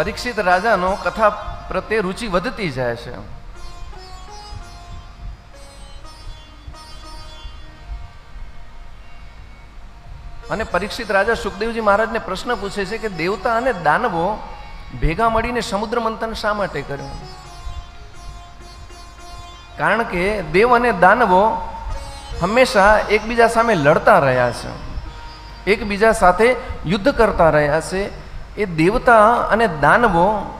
પરીક્ષિત રાજાનો કથા પ્રત્યે રુચિ વધતી જાય છે. અને પરીક્ષિત રાજા સુખદેવજી મહારાજને પ્રશ્ન પૂછે છે કે દેવતા અને દાનવો ભેગા મળીને સમુદ્ર મંથન શા માટે કર્યું? કારણ કે દેવ અને દાનવો હંમેશા એકબીજા સામે લડતા રહ્યા છે. એકબીજા સાથે યુદ્ધ કરતા રહ્યા છે. એ દેવતા અને દાનવો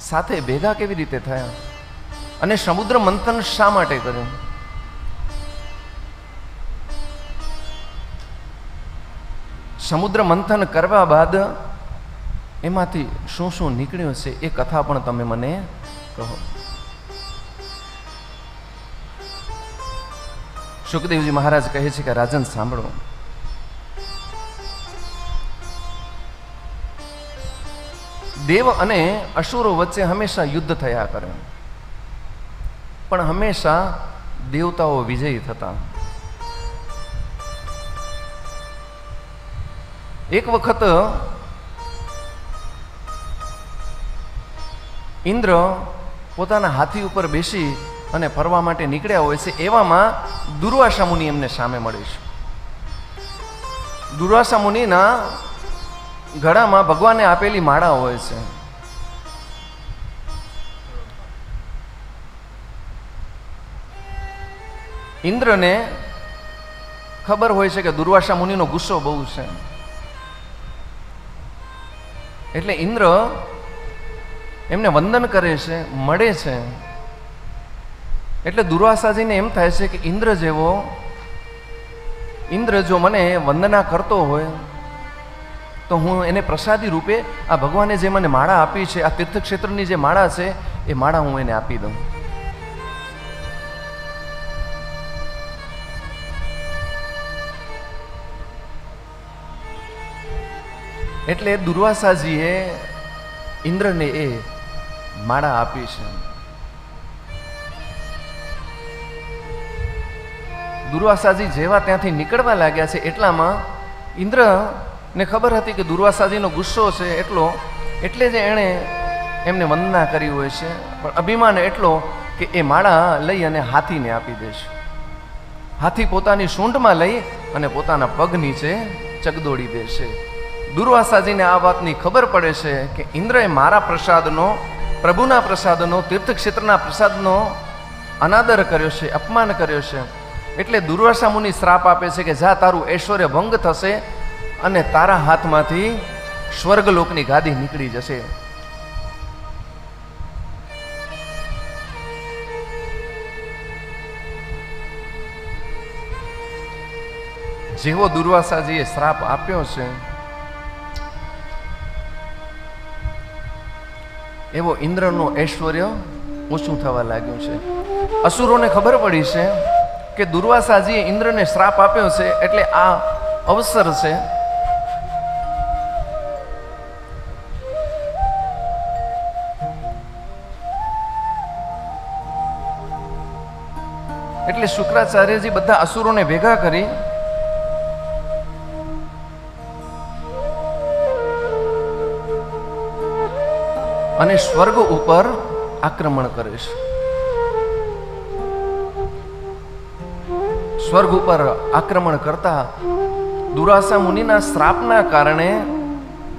સાથે ભેગા કેવી રીતે થયા? અને સમુદ્ર મંથન શા માટે કર્યું? સમુદ્ર મંથન કરવા બાદ એમાંથી શું શું નીકળ્યું છે એ કથા પણ તમે મને કહો. સુખદેવજી મહારાજ કહે છે કે, રાજન, સાંભળો. દેવ અને અસુરો વચ્ચે હંમેશા યુદ્ધ થયા કરે. પણ હંમેશા દેવતાઓ વિજયી થતા. એક વખત ઇન્દ્ર પોતાના હાથી ઉપર બેસી અને ફરવા માટે નીકળ્યા હોય છે, એવામાં દુર્વાસા મુનિ એમને સામે મળે છે. દુર્વાસા મુનિના ગળામાં ભગવાને આપેલી માળા હોય છે. ઇન્દ્રને ખબર હોય છે કે દુર્વાસા મુનિનો ગુસ્સો બહુ છે. એટલે ઇન્દ્ર એમને વંદન કરે છે, મળે છે. એટલે દુર્વાસાજીને એમ થાય છે કે ઇન્દ્ર જેવો, ઇન્દ્ર જો મને વંદના કરતો હોય તો હું એને પ્રસાદી રૂપે આ ભગવાને જે મને માળા આપી છે, આ તીર્થક્ષેત્રની જે માળા છે, એ માળા હું એને આપી દઉં. એટલે દુર્વાસાજીએ ઇન્દ્રને એ માળા આપી છે. દુર્વાસાજી જેવા ત્યાંથી નીકળવા લાગ્યા છે એટલામાં ઇન્દ્રને ખબર હતી કે દુર્વાસાજીનો ગુસ્સો છે એટલો, એટલે જ એણે એમને વંદના કરી હોય છે. પણ અભિમાન એટલો કે એ માળા લઈ અને હાથીને આપી દેશે હાથી પોતાની સૂંઢમાં લઈ અને પોતાના પગ નીચે ચગદોડી દેશે દુર્વાસાજીને આ વાતની ખબર પડે છે કે ઇન્દ્રએ મારા પ્રસાદનો, પ્રભુના પ્રસાદનો, તીર્થક્ષેત્રના પ્રસાદનો અનાદર કર્યો છે, અપમાન કર્યો છે. એટલે દુર્વાસા મુનિ શ્રાપ આપે છે કે જા તારું ઐશ્વર્ય ભંગ થશે અને તારા હાથમાંથી સ્વર્ગલોકની ગાદી નીકળી જશે. જેવો દુર્વાસાજીએ શ્રાપ આપ્યો છે, એવો ઇન્દ્રનું ઐશ્વર્ય ઓછું થવા લાગ્યું છે. અસુરોને ખબર પડી છે કે દુર્વાસાજીએ ઇન્દ્રને શ્રાપ આપ્યો છે એટલે આ અવસર છે. એટલે શુક્રાચાર્યજી બધા અસુરોને ભેગા કરી અને સ્વર્ગ ઉપર આક્રમણ કરે છે. સ્વર્ગ ઉપર આક્રમણ કરતા દુરાસા મુનિના શ્રાપના કારણે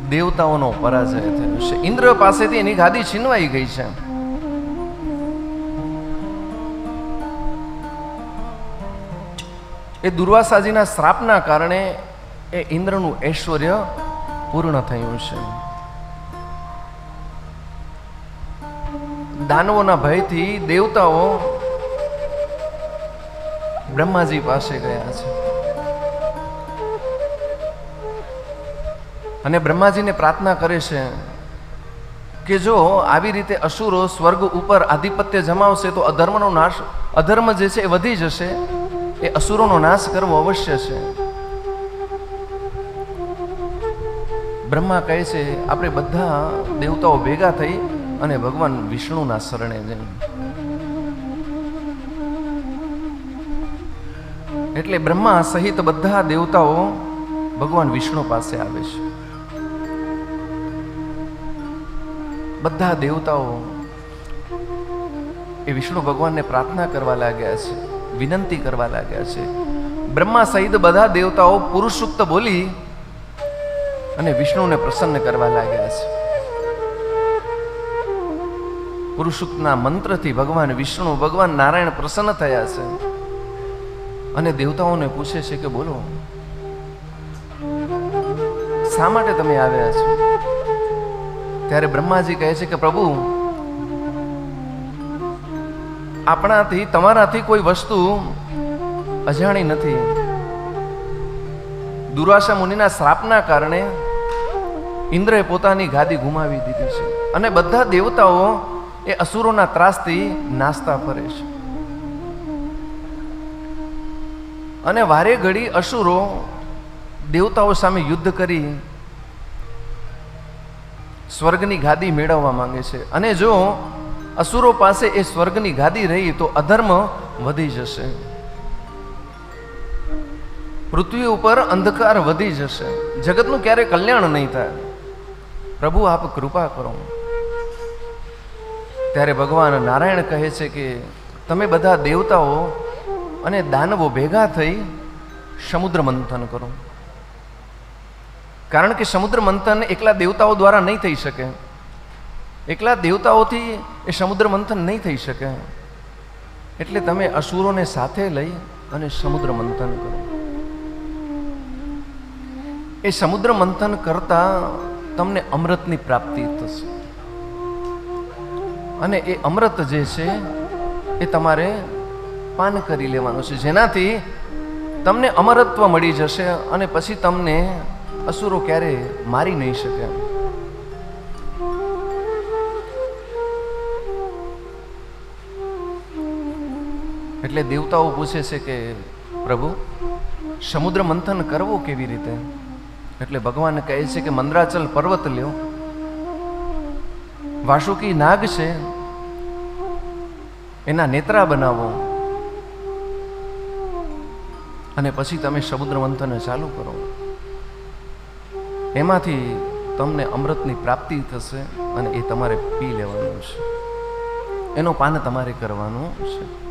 દેવતાઓનો પરાજય થયો છે. ઇન્દ્ર પાસેથી એની ગાદી છીનવાઈ ગઈ છે. એ દુર્વાસાજીના શ્રાપના કારણે એ ઇન્દ્રનું ઐશ્વર્ય પૂર્ણ થયું છે. દાનવોના ભયથી દેવતાઓ બ્રહ્માજી પાસે ગયા છે. અને બ્રહ્માજીને પ્રાર્થના કરે છે કે જો આવી રીતે અસુરો સ્વર્ગ ઉપર આધિપત્ય જમાવશે તો અધર્મનો નાશ, અધર્મ જે છે એ વધી જશે. એ અસુરોનો નાશ કરવો અવશ્ય છે. બ્રહ્મા કહે છે, આપણે બધા દેવતાઓ ભેગા થઈ અને ભગવાન વિષ્ણુના શરણે જઈ. એટલે બ્રહ્મા સહિત બધા દેવતાઓ ભગવાન વિષ્ણુ પાસે આવે છે. બધા દેવતાઓ એ વિષ્ણુ ભગવાનને પ્રાર્થના કરવા લાગ્યા છે. વિનંતી કરવા લાગ્યા છે. બ્રહ્મા સહિત બધા દેવતાઓ પુરુષુક્ત બોલી અને વિષ્ણુને પ્રસન્ન કરવા લાગ્યા છે. પુરુષુક્તના મંત્રથી ભગવાન વિષ્ણુ, ભગવાન નારાયણ પ્રસન્ન થયા છે. અને દેવતાઓને પૂછે છે કે બોલો, શા માટે તમે આવ્યા છો? ત્યારે બ્રહ્માજી કહે છે કે પ્રભુ આપણાથી, તમારાથી કોઈ વસ્તુ અજાણી નથી. દુર્વાસા મુનિના શ્રાપના કારણે ઇન્દ્રએ પોતાની ગાદી ગુમાવી દીધી છે અને બધા દેવતાઓ એ અસુરોના ત્રાસથી નાસ્તા ફરે છે. અને વારે ઘડી અસુરો દેવતાઓ સામે યુદ્ધ કરી સ્વર્ગની ગાદી મેળવવા માંગે છે. અને જો અસુરો પાસે એ સ્વર્ગની ગાદી રહી તો અધર્મ વધી જશે. પૃથ્વી ઉપર અંધકાર વધી જશે. જગતનું ક્યારે કલ્યાણ નહીં થાય. પ્રભુ, આપ કૃપા કરો. ત્યારે ભગવાન નારાયણ કહે છે કે, તમે બધા દેવતાઓ અને દાનવો ભેગા થઈ સમુદ્ર મંથન કરો. કારણ કે સમુદ્ર મંથન એકલા દેવતાઓ દ્વારા નહીં થઈ શકે. એકલા દેવતાઓથી એ સમુદ્ર મંથન નહીં થઈ શકે. એટલે તમે અસુરોને સાથે લઈ અને સમુદ્ર મંથન કરો. એ સમુદ્ર મંથન કરતા તમને અમૃતની પ્રાપ્તિ થશે. અને એ અમૃત જે છે, એ તમારે પાન કરી લેવાનું છે. જેનાથી તમને અમરત્વ મળી જશે અને પછી તમને અસુરો ક્યારે મારી નહીં શકે. એટલે દેવતાઓ પૂછે છે કે, પ્રભુ, સમુદ્ર મંથન કરવું કેવી રીતે? એટલે ભગવાન કહે છે કે, મંદ્રાચલ પર્વત લ્યો. વાસુકી નાગ છે, એના નેત્રા બનાવો. અને પછી તમે સમુદ્ર મંથન ચાલુ કરો. એમાંથી તમને અમૃતની પ્રાપ્તિ થશે અને એ તમારે પી લેવાનું છે. એનો પાન તમારે કરવાનું છે.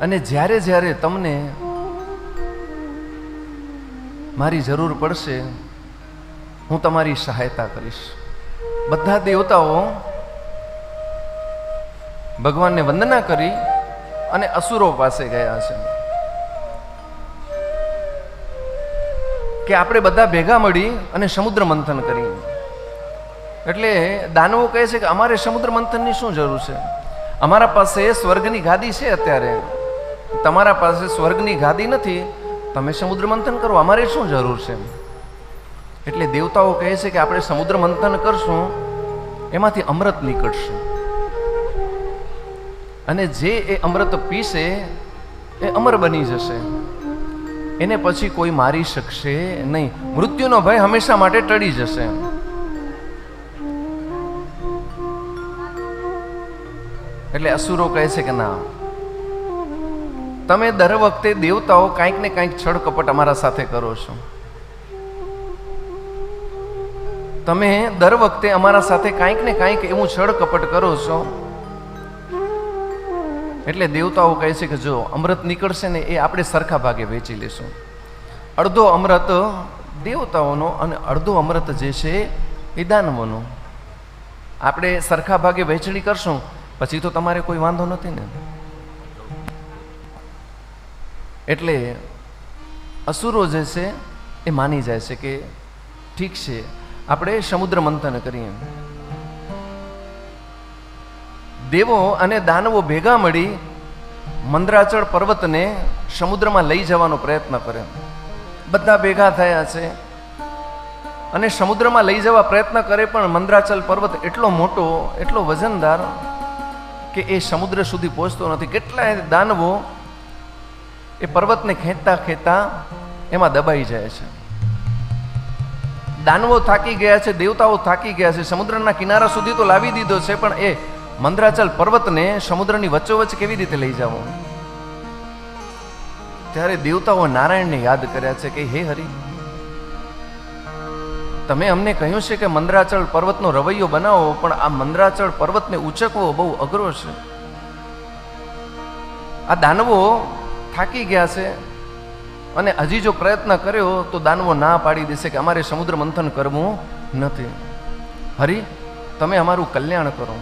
અને જ્યારે જ્યારે તમને મારી જરૂર પડશે, હું તમારી સહાયતા કરીશ. બધા દેવતાઓ ભગવાનને વંદના કરી અને અસુરો પાસે ગયા છે. કે આપણે બધા ભેગા મળી અને સમુદ્ર મંથન કરી. એટલે દાનવો કહે છે કે અમારે સમુદ્ર મંથનની શું જરૂર છે? અમારા પાસે સ્વર્ગની ગાદી છે અત્યારે. તમારા પાસે સ્વર્ગની ગાદી નથી, તમે સમુદ્ર મંથન કરો. અમારે શું જરૂર છે? એટલે દેવતાઓ કહે છે કે આપણે સમુદ્ર મંથન કરશું, એમાંથી અમૃત નીકળશે. અને જે એ અમૃત પીશે, એ અમર બની જશે. એને પછી કોઈ મારી શકશે નહીં. મૃત્યુનો ભય હંમેશા માટે ટળી જશે. એટલે અસુરો કહે છે કે ના તમે દર વખતે દેવતાઓ કાંઈક ને કાંઈક છળ કપટ અમારા સાથે કરો છો. તમે દર વખતે અમારા સાથે કાંઈક ને કાંઈક એવું છળ કપટ કરો છો. એટલે દેવતાઓ કહે છે કે જો અમૃત નીકળશે ને એ આપણે સરખા ભાગે વેચી લેશું. અડધો અમૃત દેવતાઓનો અને અડધો અમૃત જે છે એ દાનવોનો. આપણે સરખા ભાગે વહેંચણી કરશું, પછી તો તમારે કોઈ વાંધો નથી ને. એટલે અસુરો જે છે એ માની જાય છે કે ઠીક છે, આપણે સમુદ્ર મંથન કરીએ. દેવો અને દાનવો ભેગા મળી મંદરાચળ પર્વતને સમુદ્રમાં લઈ જવાનો પ્રયત્ન કરે. બધા ભેગા થયા છે અને સમુદ્રમાં લઈ જવા પ્રયત્ન કરે પણ મંદરાચલ પર્વત એટલો મોટો, એટલો વજનદાર કે એ સમુદ્ર સુધી પહોંચતો નથી. કેટલાય દાનવો એ પર્વતને ખેંચતા ખેંચતા એમાં દબાઈ જાય છે. દાનવો થાકી ગયા છે, દેવતાઓ થાકી ગયા છે, સમુદ્રના કિનારા સુધી તો લાવી દીધો છે, પણ એ મંદરાચલ પર્વતને સમુદ્રની વચ્ચોવચ્ચ કેવી રીતે લઈ જાવો? ત્યારે દેવતાઓ નારાયણને યાદ કર્યા છે કે, હે હરિ, તમે અમને કહ્યું છે કે મંદરાચળ પર્વતનો રવૈયો બનાવો, પણ આ મંદરાચળ પર્વતને ઉચકવો બહુ અઘરો છે. આ દાનવો થાકી ગયા છે અને હજી જો પ્રયત્ન કર્યો તો દાનવો ના પાડી દેશે કે અમારે સમુદ્ર મંથન કરવું નથી. હરી, તમે અમારું કલ્યાણ કરો.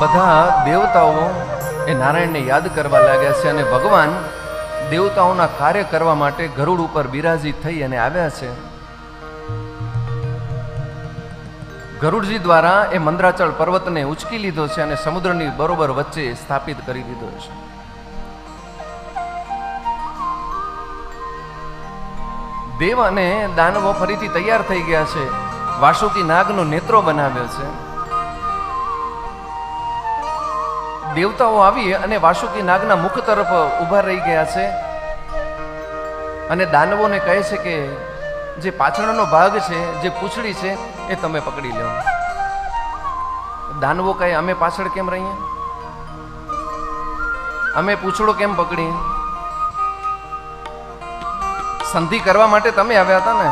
બધા દેવતાઓ એ નારાયણને યાદ કરવા લાગ્યા છે અને ભગવાન દેવતાઓના કાર્ય કરવા માટે ગરુડ ઉપર બિરાજી થઈ અને આવ્યા છે. ગરુડજી દ્વારા એ મંદ્રાચળ પર્વતને ઉચકી લીધો છે અને સમુદ્રની બરોબર વચ્ચે સ્થાપિત કરી દીધો છે. દેવ અને દાનવો ફરીથી તૈયાર થઈ ગયા છે. વાસુકી નાગનો નેત્રો બનાવ્યો છે. દેવતાઓ આવી અને વાસુકી નાગના મુખ તરફ ઊભા રહી ગયા છે. અને દાનવોને કહે છે કે, જે પાછળનો ભાગ છે, જે પૂંછડી છે, એ તમે પકડી લો. દાનવો કહે, અમે પાછળ કેમ રહીએ? અમે પૂંછડો કેમ પકડી સંધિ કરવા માટે તમે આવ્યા હતા ને?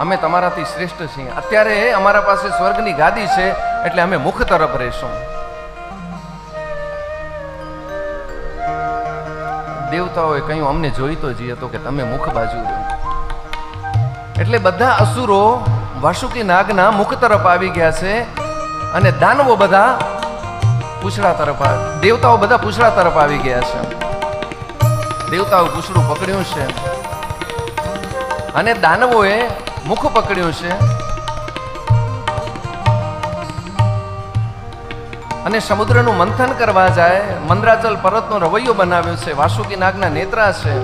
અમે તમારાથી શ્રેષ્ઠ છીએ. અત્યારે અમારા પાસે સ્વર્ગની ગાદી છે, એટલે અમે મુખ તરફ રહેશું. દેવતાઓએ કહ્યું, અમને જોઈ તો જઈએ તો કે તમે મુખ બાજુ રહો એટલે બધા અસુરો વાસુકી નાગના મુખ તરફ આવી ગયા છે અને દાનવો બધા પૂછડા તરફ દેવતાઓ બધા પૂછડા તરફ આવી ગયા છે. દેવતાઓ પૂછડું પકડ્યું છે. અને દાનવોએ મુખ પકડ્યું છે. અને સમુદ્રનું મંથન કરવા જાય, મંદરાચલ પર્વતનો રવૈયો બનાવ્યો છે, વાસુકી નાગના નેત્રા છે.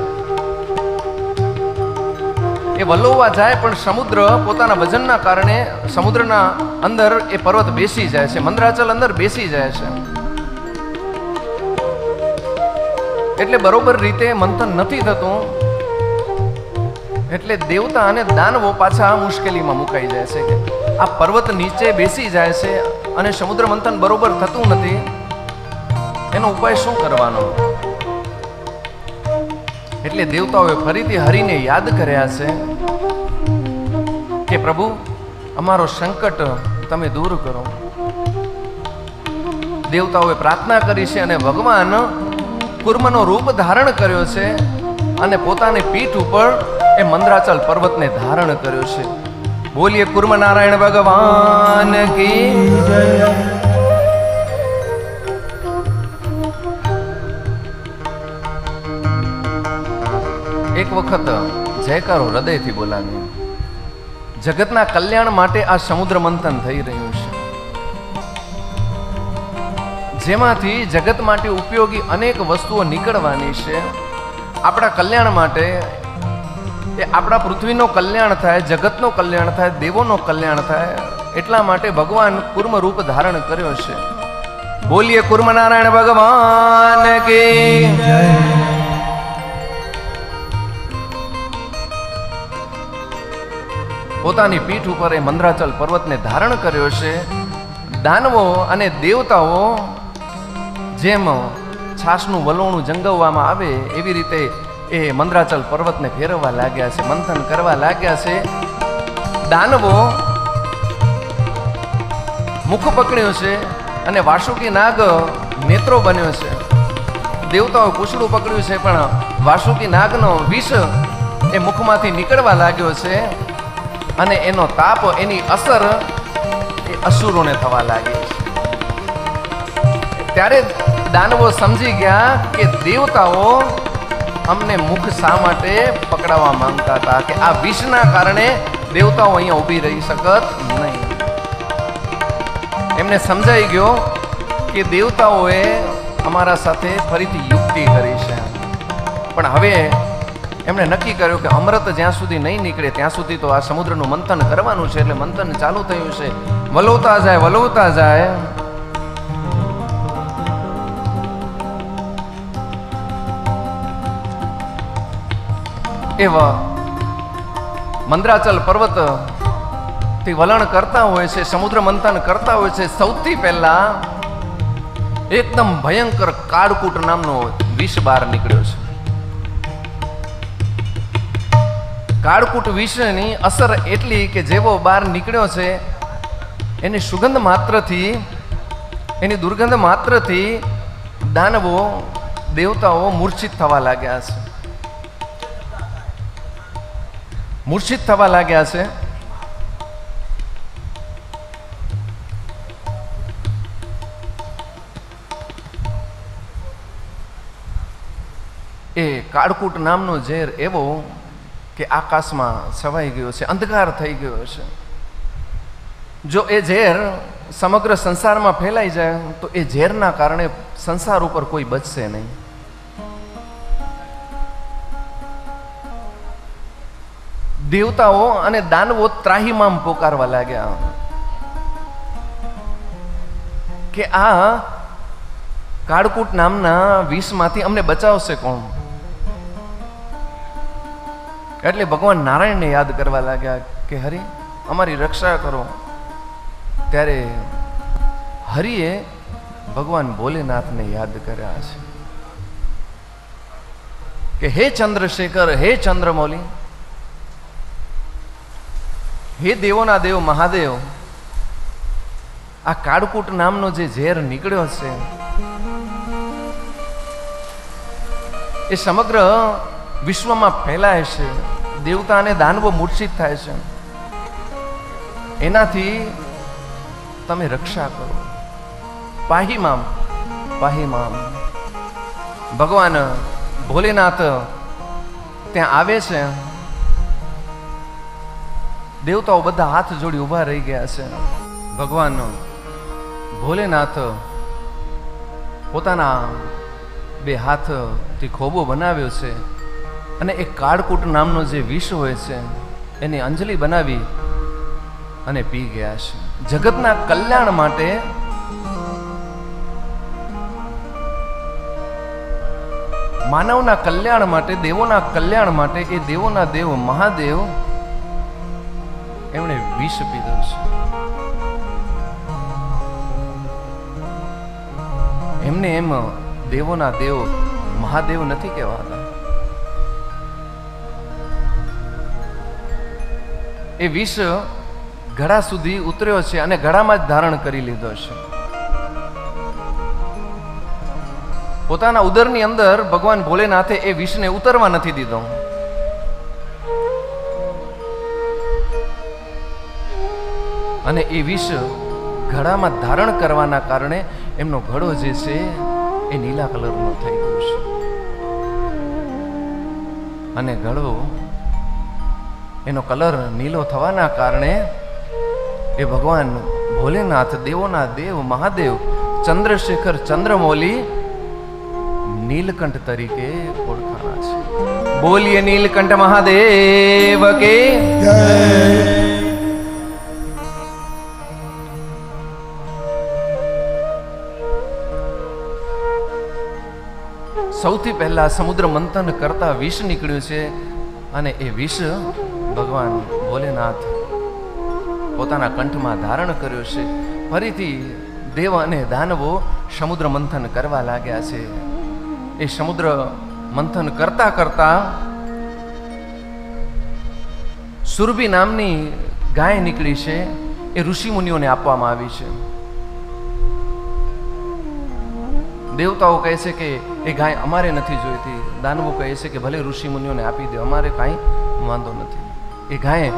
એ વલોવા જાય, પણ સમુદ્ર પોતાના વજનના કારણે સમુદ્રના અંદર એ પર્વત બેસી જાય છે, મંદરાચલ અંદર બેસી જાય છે. એટલે બરોબર રીતે મંથન નથી થતું. એટલે દેવતા અને દાનવો પાછા આ મુશ્કેલીમાં મુકાઈ જાય છે કે આ પર્વત નીચે બેસી જાય છે અને સમુદ્ર મંથન બરોબર થતું નથી. એનો ઉપાય શું કરવાનો? એટલે દેવતાઓએ ફરીથી હરિને યાદ કર્યા છે કે પ્રભુ, અમારો સંકટ તમે દૂર કરો. દેવતાઓએ પ્રાર્થના કરી છે અને ભગવાન કુર્મનો રૂપ ધારણ કર્યો છે અને પોતાની પીઠ ઉપર એ મંદરાચલ પર્વતને ધારણ કર્યો છે. બોલીએ કુર્મ નારાયણ ભગવાન કી એક વખત જયકારો હૃદયથી બોલાવ્યો. જગતના કલ્યાણ માટે આ સમુદ્ર મંથન થઈ રહ્યું છે. જેમાંથી જગત માટે ઉપયોગી અનેક વસ્તુઓ નીકળવાની છે. આપણા કલ્યાણ માટે એ આપણા પૃથ્વીનો કલ્યાણ થાય, જગતનો કલ્યાણ થાય, દેવોનો કલ્યાણ થાય, એટલા માટે ભગવાન કુર્મ રૂપ ધારણ કર્યો છે. બોલીએ કુર્મ નારાયણ ભગવાન કે પોતાની પીઠ ઉપર એ મંદરાચલ પર્વતને ધારણ કર્યો છે. દાનવો અને દેવતાઓ જેમ છાસનું વલોણું જંગવવામાં આવે, એવી રીતે એ મંદરાચલ પર્વતને ફેરવવા લાગ્યા છે, મંથન કરવા લાગ્યા છે. દાનવો મુખ પકડ્યું છે અને વાસુકી નાગ નેત્રો બન્યો છે. દેવતાઓ પૂછડું પકડ્યું છે, પણ વાસુકી નાગનો વિષ એ મુખમાંથી નીકળવા લાગ્યો છે અને એનો તાપ, એની અસર એ અસુરોને થવા લાગી છે. ત્યારે દાનવો સમજી ગયા કે દેવતાઓ અમને મુખ શા માટે પકડાવવા માંગતા હતા કે આ વિષના કારણે દેવતાઓ અહીંયા ઊભી રહી શકત નહીં? એમને સમજાઈ ગયો કે દેવતાઓએ અમારા સાથે ફરીથી યુક્તિ કરી છે. પણ હવે એમણે નક્કી કર્યું કે અમૃત જ્યાં સુધી નહીં નીકળે, ત્યાં સુધી તો આ સમુદ્રનું મંથન કરવાનું છે, એટલે મંથન ચાલુ થયું છે. વલોતા જાય વલોતા જાય. એવા મંદ્રાચલ પર્વતથી વલણ કરતા હોય છે, સમુદ્ર મંથન કરતા હોય છે, સૌથી પહેલા એકદમ ભયંકર કાળકૂટ નામનો વિષ બહાર નીકળ્યો છે. કાળકૂટ વિષની અસર એટલી કે જેવો બહાર નીકળ્યો છે, એની સુગંધ માત્રથી, એની દુર્ગંધ માત્રથી દાનવો, દેવતાઓ મૂર્છિત થવા લાગ્યા છે. મૂર્છિત થવા લાગ્યા છે. એ કાળકૂટ નામનો ઝેર એવો કે આકાશમાં છવાઈ ગયો છે, અંધકાર થઈ ગયો છે. જો એ ઝેર સમગ્ર સંસારમાં ફેલાઈ જાય, તો એ ઝેરના કારણે સંસાર ઉપર કોઈ બચશે નહીં. દેવતાઓ અને દાનવો ત્રાહીમામ પોકારવા લાગ્યા. કે આ કાળકૂટ નામના વિષમાંથી અમને બચાવશે કોણ? એટલે ભગવાન નારાયણને યાદ કરવા લાગ્યા કે હરિ, અમારી રક્ષા કરો. ત્યારે હરિએ ભગવાન ભોલેનાથને યાદ કર્યા છે. કે હે ચંદ્રશેખર, હે ચંદ્રમૌલી હે દેવોના દેવ, મહાદેવ, આ કાળકૂટ નામનો જે ઝેર નીકળ્યો છે એ સમગ્ર વિશ્વમાં ફેલાય છે. દેવતા અને દાનવો મૂર્છિત થાય છે. એનાથી તમે રક્ષા કરો. પાહીમામ પાહીમામ ભગવાન ભોલેનાથ ત્યાં આવે છે. દેવતાઓ બધા હાથ જોડી ઊભા રહી ગયા છે. ભગવાન ભોલેનાથ પોતાના બે હાથથી ખોબો બનાવ્યો છે અને એ કાળકૂટ નામનો જે વિષ હોય છે, એની અંજલિ બનાવી અને પી ગયા છે. જગતના કલ્યાણ માટે માનવના કલ્યાણ માટે, દેવોના કલ્યાણ માટે, એ દેવોના દેવ, મહાદેવ વિષ પીધું છે એમને એમ દેવોના દેવ મહાદેવ નથી કહેવાતા. એ વિષ ગળા સુધી ઉતર્યો છે અને ગળામાં જ ધારણ કરી લીધો છે. પોતાના ઉદરની અંદર ભગવાન ભોલેનાથે એ વિષને ઉતરવા નથી દીધો. અને એ વિષ ઘડામાં ધારણ કરવાના કારણે એમનો ઘડો જે છે એ નીલા કલરનો થઈ ગયો છે. અને ઘડો એનો કલર નીલો થવાના કારણે એ ભગવાન ભોલેનાથ, દેવોના દેવ, મહાદેવ, ચંદ્રશેખર, ચંદ્રમૌલી નીલકંઠ તરીકે ઓળખાણા છે. બોલીએ નીલકંઠ મહાદેવ કે સૌથી પહેલા સમુદ્ર મંથન કરતા વિષ નીકળ્યું છે અને એ વિષ ભગવાન ભોલેનાથ પોતાના કંઠમાં ધારણ કર્યો છે. ફરીથી દેવ અને દાનવો સમુદ્ર મંથન કરવા લાગ્યા છે. એ સમુદ્ર મંથન કરતા કરતા સુરભી નામની ગાય નીકળી છે. એ ઋષિ મુનિઓને આપવામાં આવી છે. દેવતાઓ કહે છે કે એ ગાય અમારે નથી જોઈતી. દાનવો કહે છે કે ભલે ઋષિમુનિઓને આપી દે, અમારે કાંઈ વાંધો નથી. એ ગાય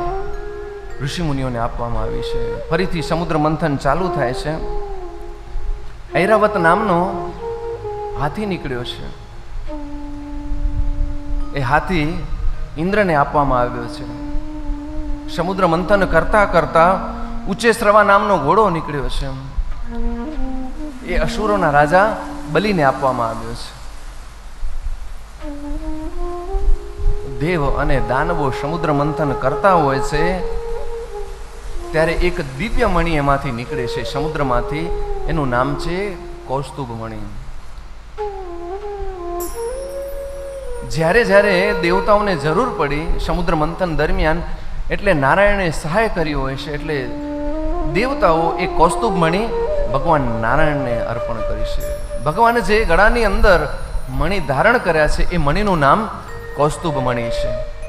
ઋષિમુનિઓને આપવામાં આવી છે. ફરીથી સમુદ્ર મંથન ચાલુ થાય છે. ઐરાવત નામનો હાથી નીકળ્યો છે. એ હાથી ઇન્દ્રને આપવામાં આવ્યો છે. સમુદ્ર મંથન કરતા કરતા ઉચ્ચેશ્રવા નામનો ઘોડો નીકળ્યો છે. એ અસુરોના રાજા બલિને આપવામાં આવ્યો છે. દેવ અને દાનવો સમુદ્ર મંથન કરતા હોય છે, ત્યારે એક દિવ્ય મણી એમાંથી નીકળે છે સમુદ્રમાંથી. એનું નામ છે કૌસ્તુભ મણી જ્યારે જ્યારે દેવતાઓને જરૂર પડી સમુદ્ર મંથન દરમિયાન, એટલે નારાયણે સહાય કરી હોય છે, એટલે દેવતાઓ એ કૌસ્તુભ મણી ભગવાન નારાયણને અર્પણ કરી છે. ભગવાન જે ગળાની અંદર મણિ ધારણ કર્યા છે, એ મણિનું નામ કૌસ્તુભ મણિ છે.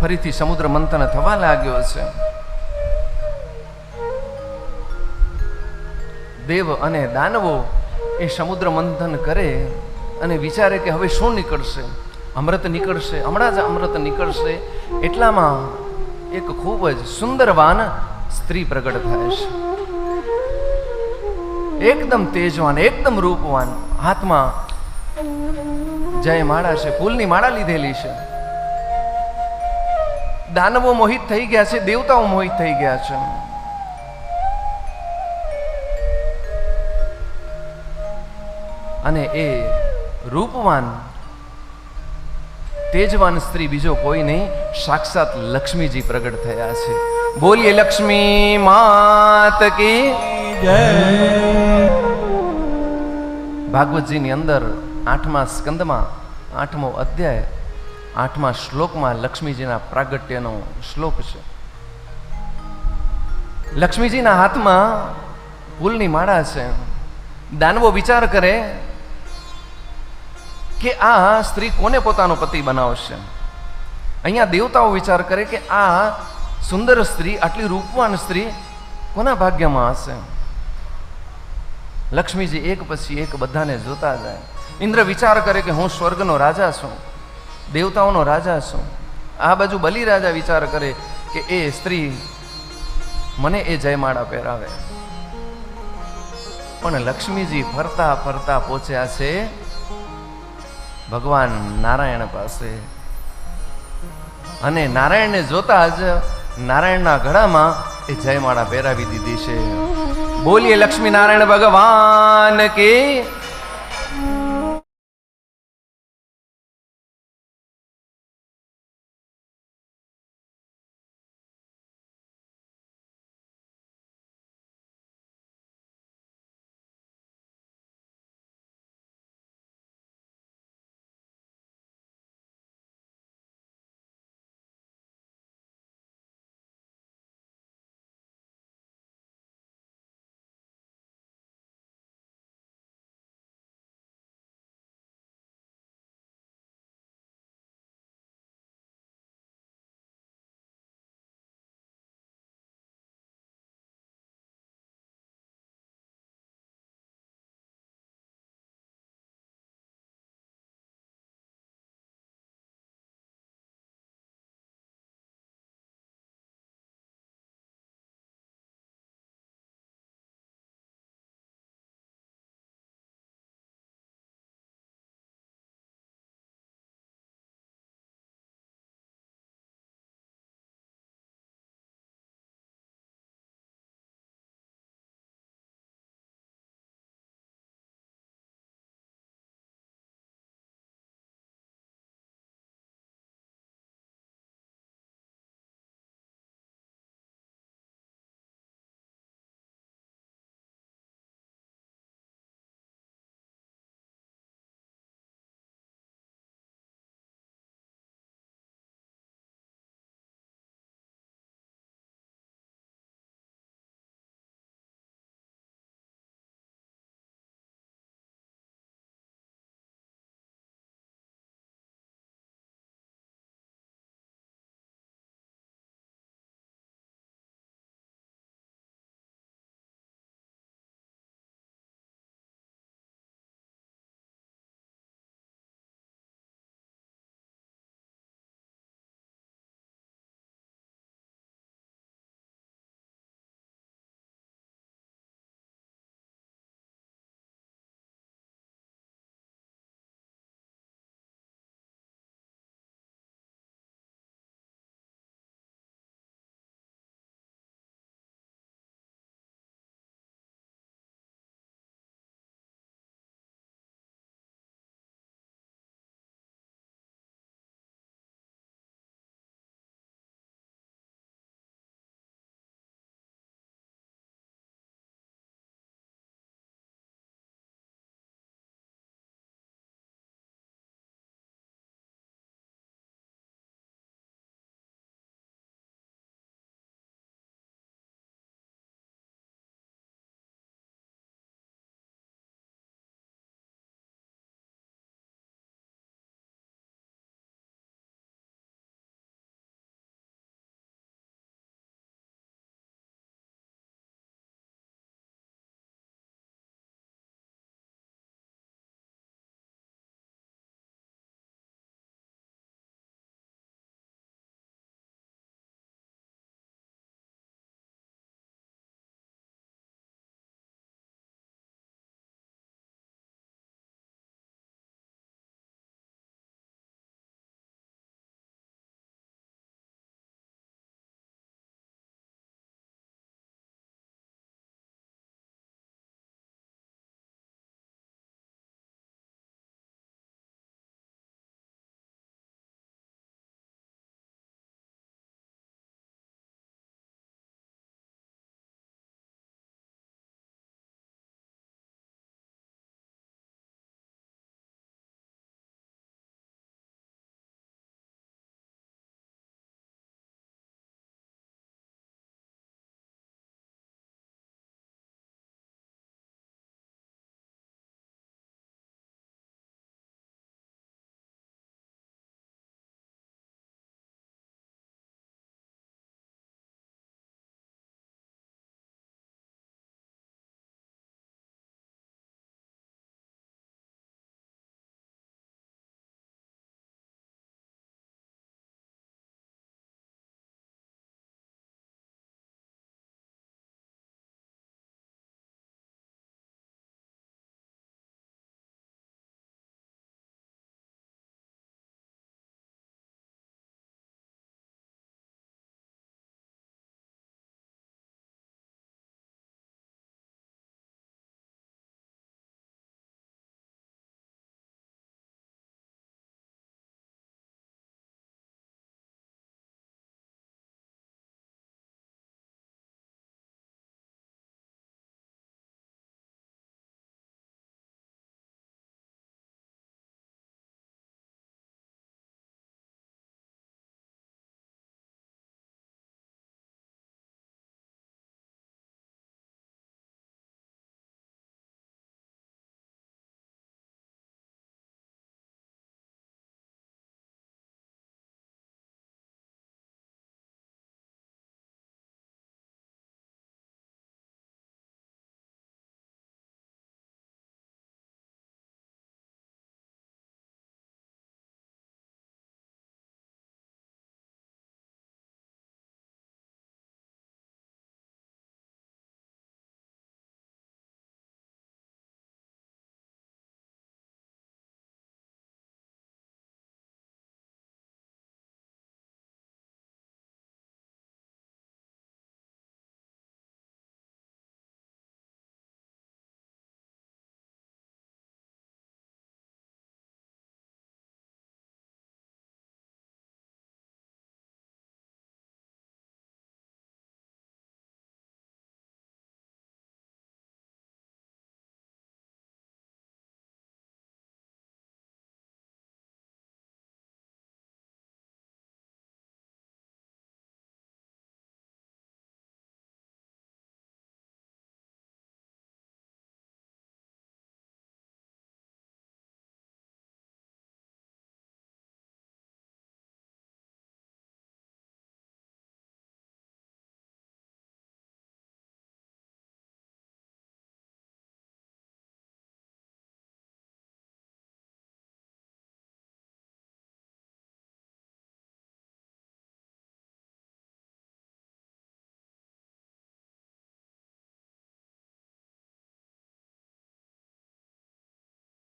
ફરીથી સમુદ્ર મંથન થવા લાગ્યો છે. દેવ અને દાનવો એ સમુદ્ર મંથન કરે અને વિચારે કે હવે શું નીકળશે? અમૃત નીકળશે, હમણાં જ અમૃત નીકળશે. એટલામાં એક ખૂબ જ સુંદરવાન સ્ત્રી પ્રગટ થાય છે. એકદમ તેજવાન, એકદમ રૂપવાન હાથમાં જય માળા છે, ફૂલની માળા લીધેલી છે. દાનવો મોહિત થઈ ગયા છે, દેવતાઓ મોહિત થઈ ગયા છે. અને એ રૂપવાન, તેજવાન સ્ત્રી બીજો કોઈ નહીં, સાક્ષાત લક્ષ્મીજી પ્રગટ થયા છે. બોલીએ, લક્ષ્મી માત કી ભાગવતજીની અંદર આઠમા સ્કંદમાં, આઠમો અધ્યાય, આઠમા શ્લોકમાં લક્ષ્મીજીના પ્રાગટ્યનો શ્લોક છે. લક્ષ્મીજીના હાથમાં ફૂલની માળા છે. દાનવો વિચાર કરે કે આ સ્ત્રી કોને પોતાનો પતિ બનાવશે? અહીંયા દેવતાઓ વિચાર કરે કે આ સુંદર સ્ત્રી, આટલી રૂપવાન સ્ત્રી કોના ભાગ્યમાં હશે? લક્ષ્મીજી એક પછી એક બધાને જોતા જાય. ઇન્દ્ર વિચાર કરે કે હું સ્વર્ગનો રાજા છું, દેવતાઓનો રાજા છું. આ બાજુ બલિ રાજા વિચાર કરે કે એ સ્ત્રી મને એ જયમાળા પહેરાવે. પણ લક્ષ્મીજી ફરતા ફરતા પહોંચ્યા છે ભગવાન નારાયણ પાસે. અને નારાયણને જોતા જ નારાયણના ગળામાં એ જયમાળા પહેરાવી દીધી છે. બોલીએ લક્ષ્મીનારાયણ ભગવાન કે